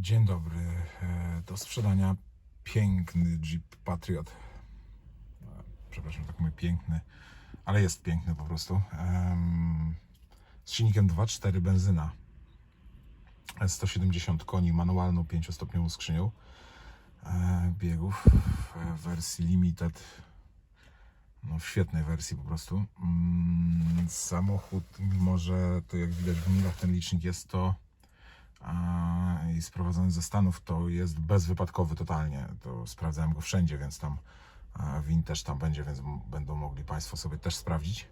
Dzień dobry. E, Do sprzedania piękny Jeep Patriot. E, Przepraszam, tak mówię piękny, ale jest piękny po prostu. Z silnikiem 2.4 benzyna. 170 koni, manualną 5-stopniową skrzynią e, biegów w wersji limited. No, w świetnej wersji po prostu. Mm, Samochód, mimo że to jak widać w minach ten licznik jest to i sprowadzony ze Stanów, to jest bezwypadkowy totalnie. To sprawdzałem go wszędzie, więc tam a, Vintage tam będzie, więc będą mogli Państwo sobie też sprawdzić.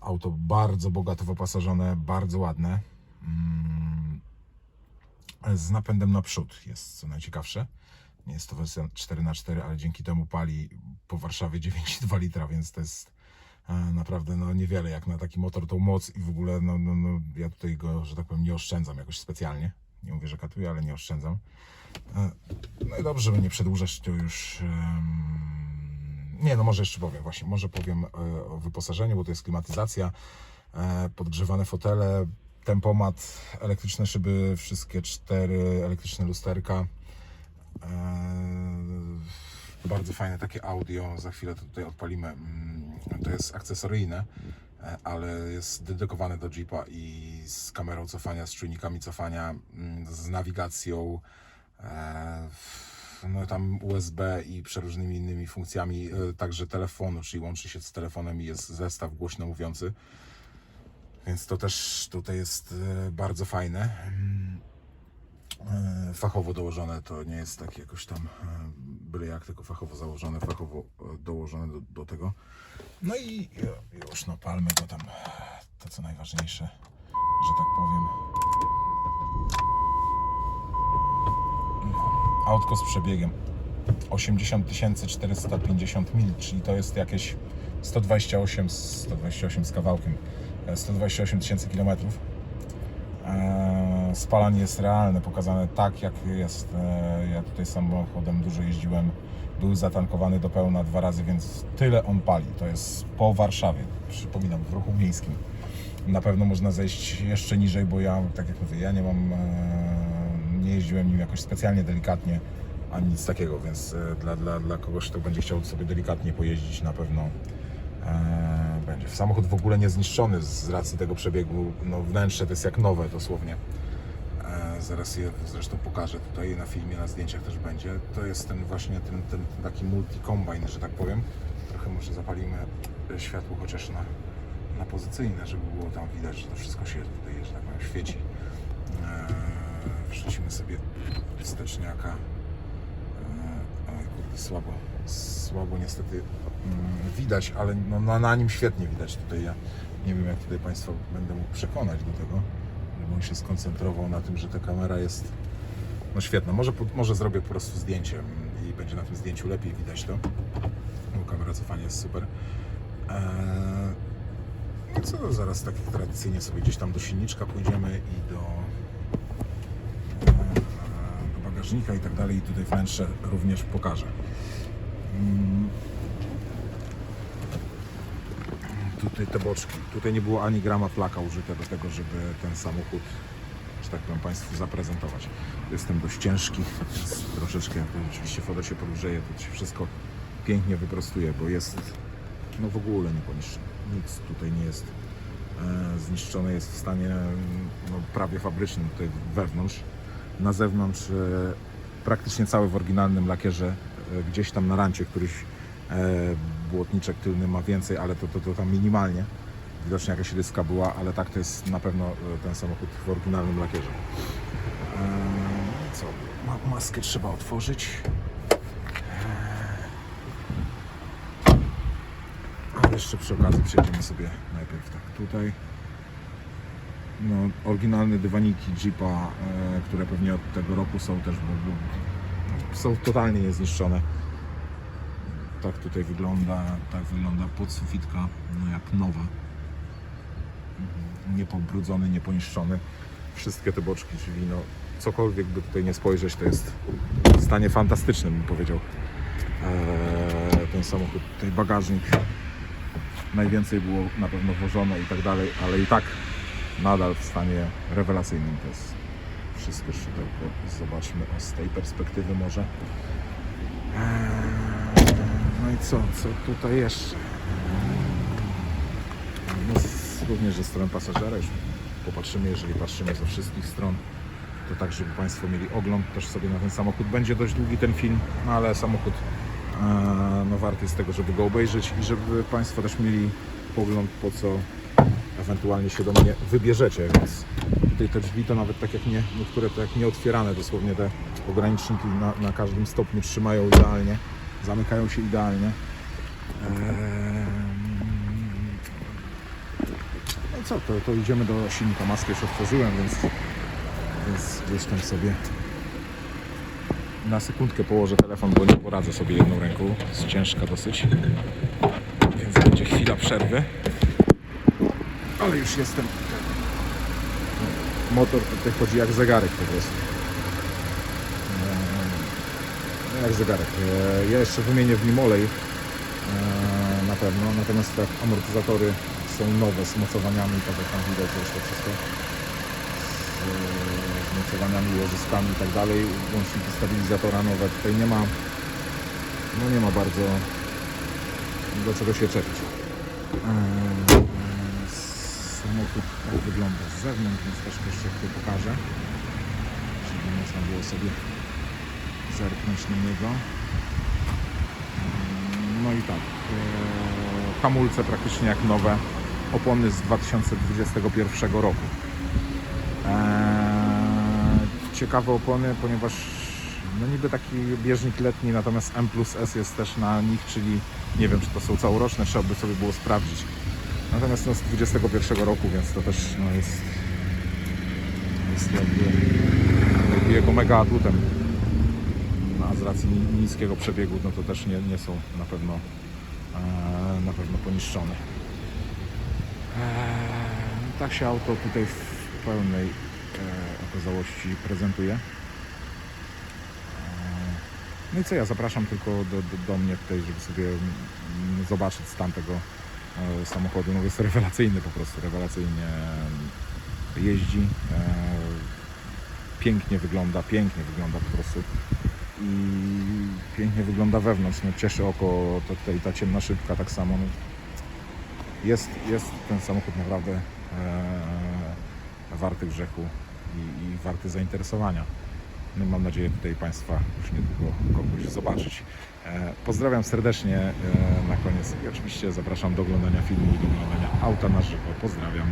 Auto bardzo bogato wyposażone, bardzo ładne. Mm, z napędem naprzód jest co najciekawsze. Nie jest to wersja 4x4, ale dzięki temu pali po Warszawie 9,2 litra, więc to jest naprawdę no, niewiele jak na taki motor tą moc i w ogóle no, no, no, ja tutaj go, że tak powiem, nie oszczędzam jakoś specjalnie. Nie mówię, że katuję, ale nie oszczędzam. E, No i dobrze, żeby nie przedłużać, to już. Nie, no może jeszcze powiem, właśnie, może powiem e, o wyposażeniu, bo to jest klimatyzacja, e, podgrzewane fotele, tempomat, elektryczne szyby, wszystkie cztery elektryczne lusterka. E, Bardzo fajne takie audio, za chwilę to tutaj odpalimy. To jest akcesoryjne, e, ale jest dedykowane do Jeepa i z kamerą cofania, z czujnikami cofania, mm, z nawigacją, e, no tam USB i przeróżnymi innymi funkcjami, e, także telefonu, czyli łączy się z telefonem i jest zestaw głośno mówiący. Więc to też tutaj jest bardzo fajne. Mm, Fachowo dołożone to nie jest takie jakoś tam byle jak, tylko fachowo założone, fachowo e, dołożone do, do tego. No i e, już no palmy go tam, to co najważniejsze, że tak powiem. Autko z przebiegiem 80 450 mil, czyli to jest jakieś 128, 128 z kawałkiem, e, 128 tysięcy kilometrów. Spalanie jest realne, pokazane tak jak jest. Eee, Ja tutaj samochodem dużo jeździłem, był zatankowany do pełna dwa razy, więc tyle on pali. To jest po Warszawie, przypominam, w ruchu miejskim. Na pewno można zejść jeszcze niżej, bo ja, tak jak mówię, ja nie mam, eee, nie jeździłem nim jakoś specjalnie delikatnie, ani nic takiego, więc e, dla, dla, dla kogoś, kto będzie chciał sobie delikatnie pojeździć, na pewno e, będzie. Samochód w ogóle nie zniszczony z racji tego przebiegu. No, wnętrze to jest jak nowe dosłownie. Zaraz je zresztą pokażę tutaj na filmie, na zdjęciach też będzie. To jest ten właśnie ten, ten taki multi-combine, że tak powiem. Trochę może zapalimy światło chociaż na, na pozycyjne, żeby było tam widać, że to wszystko się tutaj, że tak powiem, świeci. E, wrzucimy sobie wsteczniaka. E, oj, kurde, słabo, słabo niestety mm, widać, ale no, na, na nim świetnie widać tutaj. Ja nie wiem, jak tutaj Państwa będę mógł przekonać do tego, on się skoncentrował na tym, że ta kamera jest no świetna. Może, może zrobię po prostu zdjęcie i będzie na tym zdjęciu lepiej widać to, bo kamera cofania jest super. Eee, no co, zaraz tak tradycyjnie sobie gdzieś tam do silniczka pójdziemy i do do bagażnika i tak dalej i tutaj wnętrze również pokażę. Mm. Tutaj te boczki. Tutaj nie było ani grama flaka użyte do tego, żeby ten samochód, że tak powiem, Państwu zaprezentować. Jestem dość ciężki, więc troszeczkę, oczywiście foda się podgrzeje, to się wszystko pięknie wyprostuje, bo jest no w ogóle nie poniszczone. Nic tutaj nie jest e, zniszczone, jest w stanie no, prawie fabrycznym tutaj wewnątrz. Na zewnątrz e, praktycznie cały w oryginalnym lakierze, e, gdzieś tam na rancie któryś e, błotniczek tylny ma więcej, ale to, to, to tam minimalnie. Widocznie jakaś ryska była, ale tak to jest na pewno e, ten samochód w oryginalnym lakierze. E, co? Ma, maskę trzeba otworzyć. A jeszcze przy okazji przejdziemy sobie najpierw tak tutaj. No, oryginalne dywaniki Jeepa, e, które pewnie od tego roku są też, bo, są totalnie niezniszczone. Tak tutaj wygląda, tak wygląda podsufitka, no jak nowa. Mhm, Niepobrudzony, nieponiszczony. Wszystkie te boczki, czyli no cokolwiek by tutaj nie spojrzeć, to jest w stanie fantastycznym, bym powiedział. Eee, ten samochód, tutaj bagażnik najwięcej było na pewno włożone i tak dalej, ale i tak nadal w stanie rewelacyjnym. To jest wszystko szydełko zobaczmy o, z tej perspektywy może. Eee, i co, co tutaj jeszcze? No, również ze strony pasażera już popatrzymy, jeżeli patrzymy ze wszystkich stron, to tak, żeby Państwo mieli ogląd też sobie na ten samochód. Będzie dość długi ten film, no ale samochód e, no, warty jest tego, żeby go obejrzeć i żeby Państwo też mieli pogląd, po co ewentualnie się do mnie wybierzecie, więc tutaj te drzwi to nawet tak jak nie, niektóre to jak nie otwierane, dosłownie te ograniczniki na, na każdym stopniu trzymają idealnie, zamykają się idealnie. Eee, no co, to, to idziemy do silnika. Maskę już otworzyłem, więc, więc gdzieś tam sobie na sekundkę położę telefon, bo nie poradzę sobie jedną ręką. Jest ciężka dosyć. Więc będzie chwila przerwy. Ale już jestem. Motor tutaj chodzi jak zegarek po prostu. Eee, Jak zegarek. Eee, Ja jeszcze wymienię w nim olej Eee, na pewno. Natomiast tak, amortyzatory są nowe z mocowaniami, tak jak tam widać zresztą wszystko. Z, mocowaniami, łożyskami i tak dalej. Łączniki stabilizatora nowe. Tutaj nie ma no nie ma bardzo do czego się czepić. Eee, Samochód tak wygląda z zewnątrz, więc też jeszcze tu pokażę, żeby można było sobie zerknąć na niego. No i tak, e, hamulce praktycznie jak nowe, opony z 2021 roku. E, ciekawe opony, ponieważ no niby taki bieżnik letni, natomiast M plus S jest też na nich, czyli nie wiem czy to są całoroczne, trzeba by sobie było sprawdzić. Natomiast no z 21 roku, więc to też no jest, jest jakby, jakby jego mega atutem no, a z racji ni- niskiego przebiegu, no to też nie, nie są na pewno e, na pewno poniszczone. E, tak się auto tutaj w pełnej e, okazałości prezentuje. No i co ja zapraszam tylko do, do, do mnie tutaj, żeby sobie zobaczyć stan tego samochodu. No jest rewelacyjny po prostu, rewelacyjnie jeździ. Pięknie wygląda, pięknie wygląda po prostu i pięknie wygląda wewnątrz. No, cieszy oko to tutaj ta ciemna szybka tak samo. No, jest, jest ten samochód naprawdę e, warty grzechu i, i warty zainteresowania. No, mam nadzieję tutaj Państwa już niedługo kogoś zobaczyć. E, pozdrawiam serdecznie e, na koniec i oczywiście zapraszam do oglądania filmu i do oglądania auta na żywo. Pozdrawiam.